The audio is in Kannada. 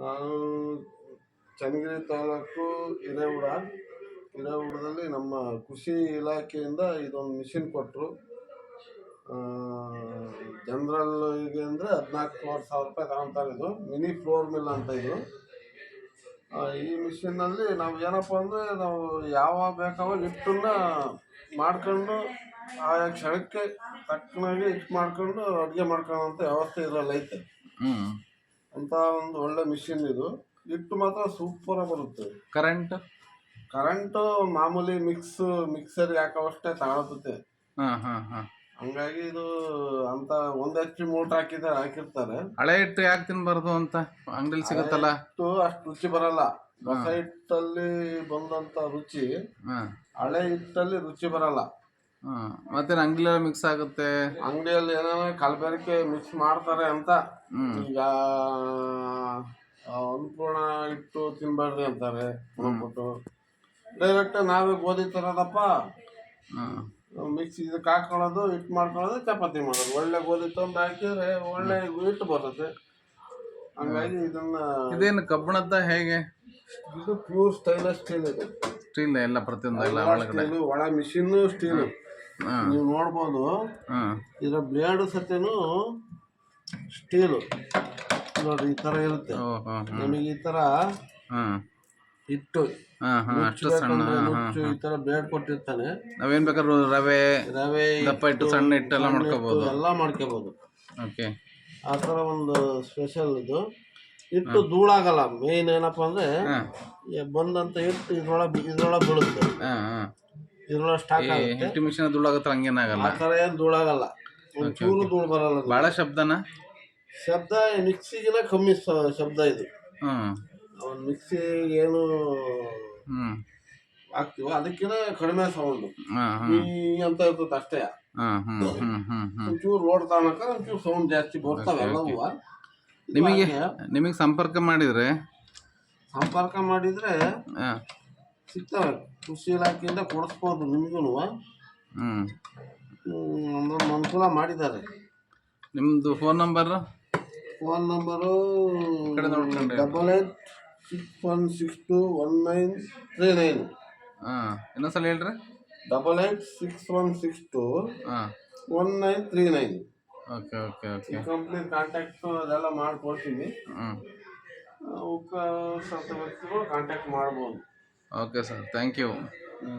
ನಾನು ಚನ್ನಗಿರಿ ತಾಲೂಕು ಹಿರೇಗೌಡ ಹಿರೇಗೌಡದಲ್ಲಿ ನಮ್ಮ ಕೃಷಿ ಇಲಾಖೆಯಿಂದ ಇದೊಂದು ಮಿಷಿನ್ ಕೊಟ್ಟರು ಜನರಲ್ಗೆ ಅಂದರೆ ಹದಿನಾಲ್ಕು ಸಾವಿರ ರೂಪಾಯಿ ತಗೊತಾರೆ ಇದು. ಮಿನಿ ಫ್ಲೋರ್ ಮಿಲ್ ಅಂತ ಇದು. ಈ ಮಿಷಿನ್ನಲ್ಲಿ ನಾವು ಏನಪ್ಪ ಅಂದರೆ ನಾವು ಯಾವಾಗ ಬೇಕಾವಾಗ ಹಿಟ್ಟನ್ನು ಮಾಡ್ಕೊಂಡು ಆಯಾ ಕ್ಷಣಕ್ಕೆ ತಕ್ಕನಾಗಿ ಹಿಟ್ಟು ಮಾಡ್ಕೊಂಡು ಅಡುಗೆ ಮಾಡ್ಕೊಳ್ಳೋಂಥ ವ್ಯವಸ್ಥೆ ಇದರಲ್ಲಿ ಐತೆ. ಅಂತ ಒಂದು ಒಳ್ಳೆ ಮಿಷಿನ್ ಇದು. ಹಿಟ್ಟು ಮಾತ್ರ ಸೂಪರ್ ಬರುತ್ತೆ. ಕರೆಂಟ್ ಕರೆಂಟ್ ಮಾಮೂಲಿ ಮಿಕ್ಸ್ ಮಿಕ್ಸರ್ ಹಾಕೋವಷ್ಟೇ ತಗೊಳುತ್ತೆ ಹಂಗಾಗಿ ಇದು ಅಂತ ಒಂದು ಎಚ್ ಪಿ ಮೋಟರ್ ಹಾಕಿದ್ರೆ ಹಾಕಿರ್ತಾರೆ. ಹಳೆ ಹಿಟ್ಟು ಯಾಕೆ ತಿನ್ಬಾರ್ದು ಅಂತ ಅಂಗಡಿಲಿ ಸಿಗುತ್ತಲ್ಲ? ಹಿಟ್ಟು ಅಷ್ಟು ರುಚಿ ಬರಲ್ಲ. ಹೊಸ ಹಿಟ್ಟಲ್ಲಿ ಬಂದಂತ ರುಚಿ. ಹಳೆ ಹಿಟ್ಟಲ್ಲಿ ರುಚಿ ಬರಲ್ಲ. ಹಾಂ ಮತ್ತೆ ಅಂಗಡಿಲೆಲ್ಲ ಮಿಕ್ಸ್ ಆಗುತ್ತೆ? ಅಂಗಡಿಯಲ್ಲಿ ಏನಾರ ಕಲಬೆರಕೆ ಮಿಕ್ಸ್ ಮಾಡ್ತಾರೆ ಅಂತ. ಈಗ ಅನ್ಪೂರ್ಣ ಹಿಟ್ಟು ತಿನ್ಬಾರ್ದು ಅಂತಾರೆ. ಅಂದ್ಬಿಟ್ಟು ಡೈರೆಕ್ಟ್ ನಾವೇ ಗೋಧಿ ತರೋದಪ್ಪ. ಮಿಕ್ಸ್ ಇದಕ್ಕೆ ಹಾಕೊಳ್ಳೋದು ಹಿಟ್ಟು ಮಾಡ್ಕೊಳ್ಳೋದು ಚಪಾತಿ ಮಾಡೋದು. ಒಳ್ಳೆ ಗೋಧಿ ತಂದು ಹಾಕಿದ್ರೆ ಒಳ್ಳೆ ಹಿಟ್ಟು ಬರುತ್ತೆ. ಹಂಗಾಗಿ ಇದನ್ನ ಇದೇನು ಕಬ್ಬಣದ ಹೇಗೆ? ಇದು ಪ್ಯೂರ್ ಸ್ಟೈಲ್ ಸ್ಟೀಲ್ ಇದೆ. ಸ್ಟೀಲ್ ಎಲ್ಲ ಪ್ರತಿಯೊಂದು ಎಲ್ಲ ಒಳ ಮಿಷಿನ್ ಸ್ಟೀಲ್ ನೀವು ನೋಡ್ಬೋದು. ಇದರ ಬ್ಲೇಡ್ ಸತ್ಯನು ಸ್ಟೀಲು ನೋಡ್ರಿ ಈ ಥರ ಇರುತ್ತೆ. ನಮಗೆ ಈ ಥರ ಹಿಟ್ಟು ಈ ತರ ಬ್ಲೇಡ್ ಕೊಟ್ಟಿರ್ತಾನೆ. ನಾವೇನು ಬೇಕಾದ್ರೂ ರವೆ ರವೆ ದಪ್ಪ ಹಿಟ್ಟು ಸಣ್ಣ ಹಿಟ್ಟೆಲ್ಲ ಎಲ್ಲ ಮಾಡ್ಕೋಬೋದು. ಹಿಟ್ಟು ಎಲ್ಲ ಮಾಡ್ಕೋಬೋದು. ಓಕೆ. ಆ ಥರ ಒಂದು ಸ್ಪೆಷಲ್ ಇದು. ಹಿಟ್ಟು ಧೂಳಾಗಲ್ಲ. ಮೇನ್ ಏನಪ್ಪ ಅಂದರೆ ಬಂದಂತ ಹಿಟ್ಟು ಇದ್ರೊಳಗೆ ಇದ್ರೊಳಗೆ ಬೀಳುತ್ತೆ. ಇದ್ರೊಳಗೆ ಸ್ಟಾಕ್ ಆಗುತ್ತೆ. ಮಿಷನ್ ಧೂಳಾಗತ್ರ ಹಂಗೇನಾಗಲ್ಲ ಆ ಥರ ಏನು ಧೂಳಾಗಲ್ಲ. ಚೂರು ಧೂಳು ಬರಲ್ಲ ಅದು. ಭಾಳ ಶಬ್ದನ? ಶಬ್ದ ಮಿಕ್ಸಿಗಿನ ಕಮ್ಮಿ ಸ- ಶಬ್ದ ಇದು. ಹ್ಞೂ ಒಂದು ಮಿಕ್ಸಿ ಏನು ಹ್ಞೂ ಹಾಕ್ತೀವೋ ಅದಕ್ಕಿಂತ ಕಡಿಮೆ ಸೌಂಡು ಹಾಂ ಅಂತ ಇರ್ತದೆ ಅಷ್ಟೇ. ಹಾಂ ಹ್ಞೂ ಒಂಚೂರು ರೋಡ್ ತಗೊಳಕ ಒಂಚೂರು ಸೌಂಡ್ ಜಾಸ್ತಿ ಬರ್ತವೆ ಎಲ್ಲವೂ ನಿಮಗೆ ನಿಮಗೆ ಸಂಪರ್ಕ ಮಾಡಿದ್ರೆ? ಸಂಪರ್ಕ ಮಾಡಿದ್ರೆ ಹಾಂ. ಸಿಗ್ತವೆ ಕೃಷಿ ಇಲಾಖೆಯಿಂದ ಕೊಡಿಸ್ಬೋದು ನಿಮಗೂ ಹ್ಞೂ ಅನುಕೂಲ ಮಾಡಿದ್ದಾರೆ. ನಿಮ್ಮದು ಫೋನ್ ನಂಬರ್ ಫೋನ್ ನಂಬರು ಕಡೆ ನೋಡ್ಕೊಂಡೆ. Double eight six one six two one nine three nine ಹಾಂ ಇನ್ನೊಂದ್ಸಲ ಹೇಳ್ರಿ. Double eight six one six two ಹಾಂ. One nine three nine okay okay okay complete contact ಅದೆಲ್ಲ ಮಾಡ್ಕೊಡ್ತೀನಿ. ಹ್ಞೂ ಅವಕ್ಕೆ ಸ್ವಲ್ಪ ವ್ಯಕ್ತಿಗಳು ಕಾಂಟ್ಯಾಕ್ಟ್ ಮಾಡ್ಬೋದು. ಓಕೆ ಸರ್ ಥ್ಯಾಂಕ್ ಯು ಹ್ಞೂ